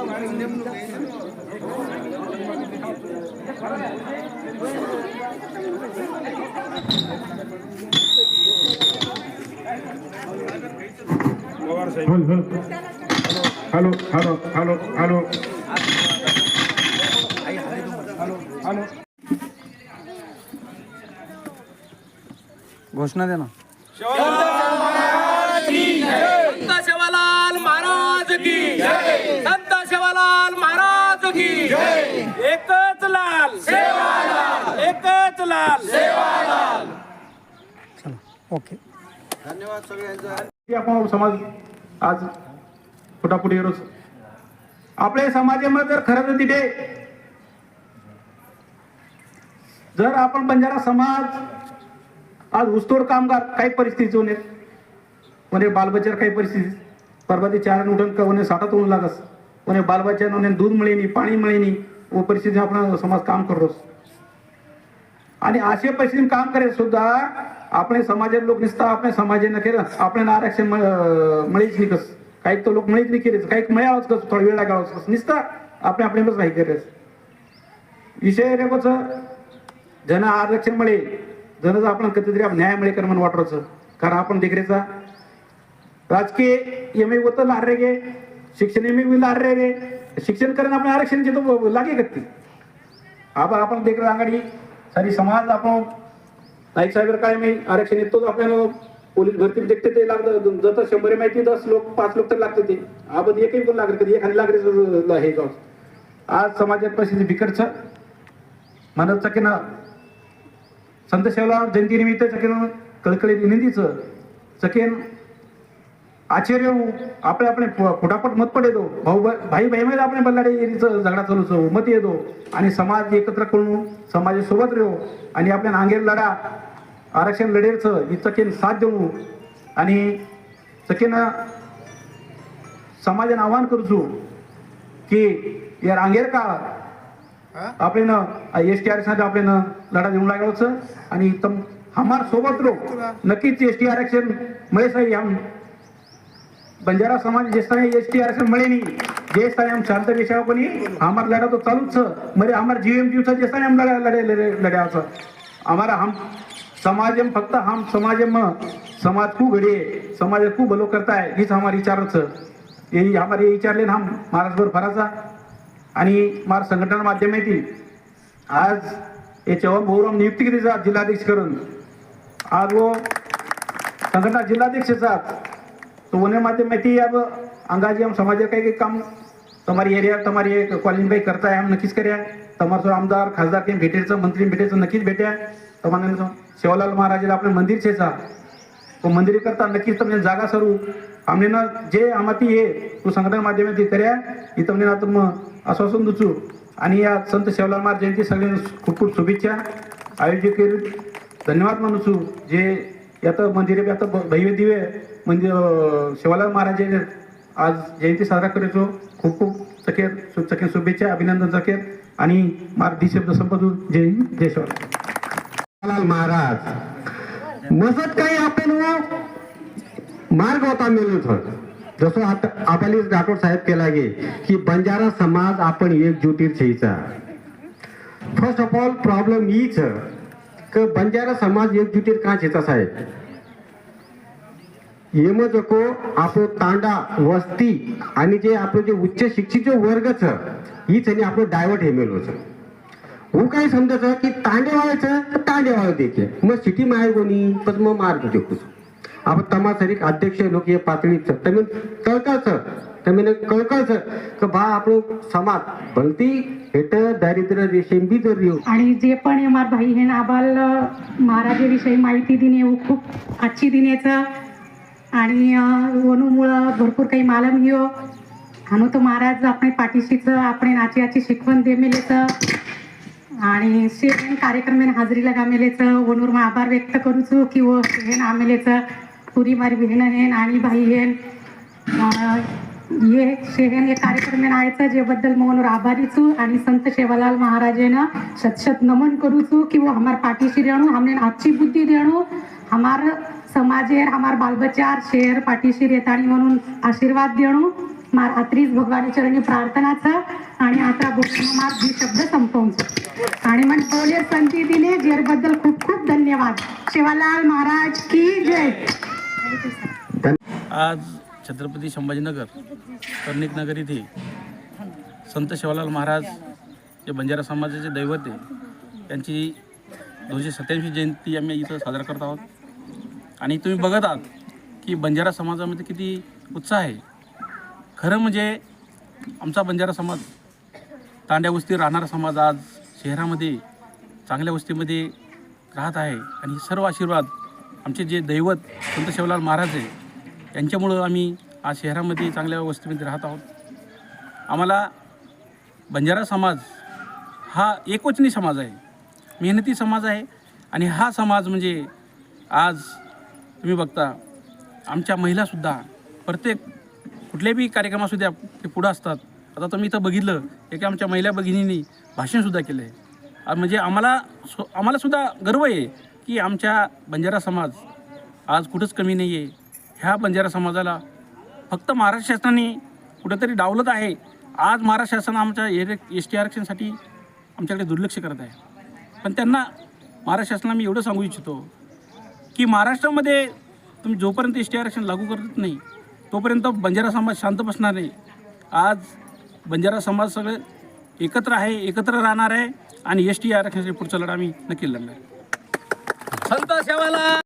Hello hello. Hello hello hello hello. घोषणा द्या ना. एकच लाल सेवालाल चला ओके. की आपण समाज आज फुटाफुटी रोज आपल्या समाजामध्ये जर खरं तर तिथे जर आपण बंजारा समाज आज ऊसतोड कामगार काही परिस्थिती होणे कोणी बालबच्चार काही परिस्थिती. परवा ते चार उठून कोणी साठात होऊन लागस. कोणी बालबच्चा नोने दूध मिळेनी पाणी मिळेनी व परिस्थिती आपण समाज काम करतोस. आणि असे पैसे काम करेल सुद्धा आपले समाजात लोक नसता आपल्या समाजाने केलं आपल्या आरक्षण मिळेच नाही कस. काही तो लोक मिळत नाही केलेच काही मिळावंच कस थोडा वेळ लागावाच कस निसता आपण आपले कस काही करेच विषय रेकोच जन आरक्षण मिळेल जनच आपण कधीतरी न्याय मिळेल कर म्हणून वाटवायचं कारण आपण देखरेचा राजकीय एम ए होतं लारे गे. शिक्षण एम ए लारे रे शिक्षण करणं आपण आरक्षण घेतो लागे का ती आपण आपण देखरे अंगाडी सारी समाज आपण नाईक साहेब काय मी आरक्षण येतो आपल्याला. पोलीस भरती देखते ते लागतं जत शंभर माहिती दस लोक पाच लोक तर लागते ते. आपण एकही कोण लागले कधी? एखादी लागले हे जाऊ आज समाजात परिस्थिती बिकटच म्हणत चकीन संत शेवला जयंतीनिमित्त चकेन कळकळी विनंतीचं चकेन આશ્ચર્ય हो. आपले આપણે फुटाफट मत पडेदो भाऊ भाई बहिणी आपण बल्लाडे एरीचं झगडा चालू सो मत येतो. आणि समाज एकत्र करून समाजासोबत रेव आणि आपल्या नांगेर लढा आरक्षण लढेरचं ही चकेन साथ देऊ. आणि चकेन समाजान आव्हान करूचू की या रांगेर का आपण एस टी आरक्षणाचा आपण लढा देऊ लागलोच आणि तम हमार सोबत रो नक्कीच एस टी आरक्षण महेश साहेब बंजारा समाज जे तरह एस टी आरक्षण मिळे नाही. जिस शांत विषयों कोणी नहीं लढा तो चालूच छ मेरे जीएम जीवन जीव से जिस लढ्या हम लड़ा लड़े लड़े लड़ा हम समाज फक्त हम समाज में समाज खूप घड़े समाज खूप भलो करताय हीच आम्हाला विचारच आम्हाला हे विचारले हम महाराष्ट्रभर फराचा आणि मार संघटना माध्यम येते आज हे चव्हाण नियुक्ती केली जात? जिल्हाध्यक्ष करून. आज व संघटना जिल्हाध्यक्ष जात. तो उन्हें माध्यम में थी। अब अंगाजी हम समाज का एक काम तुम्हारी एरिया तुम्हारी कॉलेज भाई करता है हम नक्कीस करे। तुम्हारे आमदार खासदार के भेटे सो मंत्री भेटे सो नक्कीस भेटे तो मैंने सो सेवालाल महाराज आपने मंदिर से सा तो मंदिर करता नक्कीस तुमने जागा सरू। हमने ना जे अमती है तो संगठन माध्यम में कर। तुमने ना तुम आश्वासन दूचु। आणि या संत सेवालाल महाराज जयंती सगळ्यांना खूप खूप शुभेच्छा। आयोजित केली धन्यवाद म्हणूचू जे यात मंदिरे आता भव्य दिवे म्हणजे शिवालाल महाराज आज जयंती साजरा करायचो. खूप खूप चकेर शु- शुभेच्छा अभिनंदन चकेर आणि मार्ग शब्द संपदू जय जय शिवालाल. महाराज मसत काही आपण हो, मार्ग होता मिळत होत. जसं आता आपली राठोड साहेब केला गे की बंजारा समाज आपण एकजुटीत छेचा फर्स्ट ऑफ ऑल प्रॉब्लेम हीच कि बंजारा समाज एकजुटीत काँच येताच आहे? यमजको आपो तांडा वस्ती आणि जे आपलं जे उच्च शिक्षित जो वर्गच हीच आणि आपलं डायवर्ट हेमेल मेलोच हू काय समजायचं की तांडे व्हायचं तर तांडे व्हावं द्यायचे मग सिटी माय कोणी? पण मग मार्ग देऊस आपण तमासारिक अध्यक्ष लोक हे पातळी तळकाचं તમે કળકળ છે તમે કળકળ છે કે ભા આપણો સમાજ ભલતી हेट दारिद्र्य रेषेंबी जर येऊ आणि जे पण एम आर भाई हे आबाल महाराजाविषयी माहिती दिणे व खूप आजची दिण्याचं आणि वनूमुळं भरपूर काही मालम घेऊ हाणू तो महाराज आपण पाठीशीचं आपण आची आची शिकवण देमेलेचं आणि शेण कार्यक्रम हाजरी लगामेलेचं वनूर मग आभार व्यक्त करूचो की व हेन आमेलेचं पुरी मारी बहीण हेन आणि भाई हेन अं, ये शेहन हे कार्यक्रम आयचं जे बद्दल म्हणून आभारीचू आणि संत सेवालाल महाराजेनं शतशत नमन करूचू कि वो हमार पाठीशी रेणू हमने आजची बुद्धी देणू हमार समाजेर हमार बालबच्चार शेर पाठीशी रेताणी म्हणून आशीर्वाद देणू. मा रात्रीच भगवान चरणी प्रार्थनाचं आणि आता मार हे शब्द संपवून आणि मग बोले संती दिने जेरबद्दल खूप खूप धन्यवाद. शिवालाल महाराज की जय. आज छत्रपती संभाजीनगर कर्णिकनगर इथे येथे संत शिवालाल महाराज जे बंजारा समाजाचे दैवत आहे त्यांची दोनशे सत्याऐंशी जयंती आम्ही इथं साजरा करत आहोत. आणि तुम्ही बघत आहात की बंजारा समाजामध्ये किती उत्साह आहे. खरं म्हणजे आमचा बंजारा समाज तांड्या वस्ती राहणारा समाज आज शहरामध्ये चांगल्या वस्तीमध्ये राहत आहे. आणि सर्व आशीर्वाद आमचे जे दैवत संत शिवलाल महाराज आहे यांच्यामुळं आम्ही आज शहरामध्ये चांगल्या वस्तीमध्ये राहत आहोत. आम्हाला बंजारा समाज हा एकवचनी समाज आहे. मेहनती समाज आहे आणि हा समाज म्हणजे आज तुम्ही बघता आमच्या महिलासुद्धा प्रत्येक कुठल्याही बी कार्यक्रमासुद्धा ते पुढं असतात. आता तुम्ही इथं बघितलं एका आमच्या महिला भगिनींनी भाषणसुद्धा केलं आहे म्हणजे आम्हाला सो आम्हालासुद्धा गर्व आहे की आमच्या बंजारा समाज आज कुठंच कमी नाही आहे ह्या बंजारा समाजाला फक्त महाराष्ट्र शासनाने कुठेतरी डावलत आहे. आज महाराष्ट्र शासन आमच्या एर एस टी आरक्षणासाठी आमच्याकडे दुर्लक्ष करत आहे. पण त्यांना महाराष्ट्र शासनाला मी एवढं सांगू इच्छितो की महाराष्ट्रामध्ये तुम्ही जोपर्यंत एस टी आरक्षण लागू करत नाही तोपर्यंत बंजारा समाज शांत बसणार नाही. आज बंजारा समाज सगळे एकत्र आहे एकत्र राहणार आहे आणि एस टी आरक्षणाची पुढचा लढा आम्ही नक्की लढणार. संत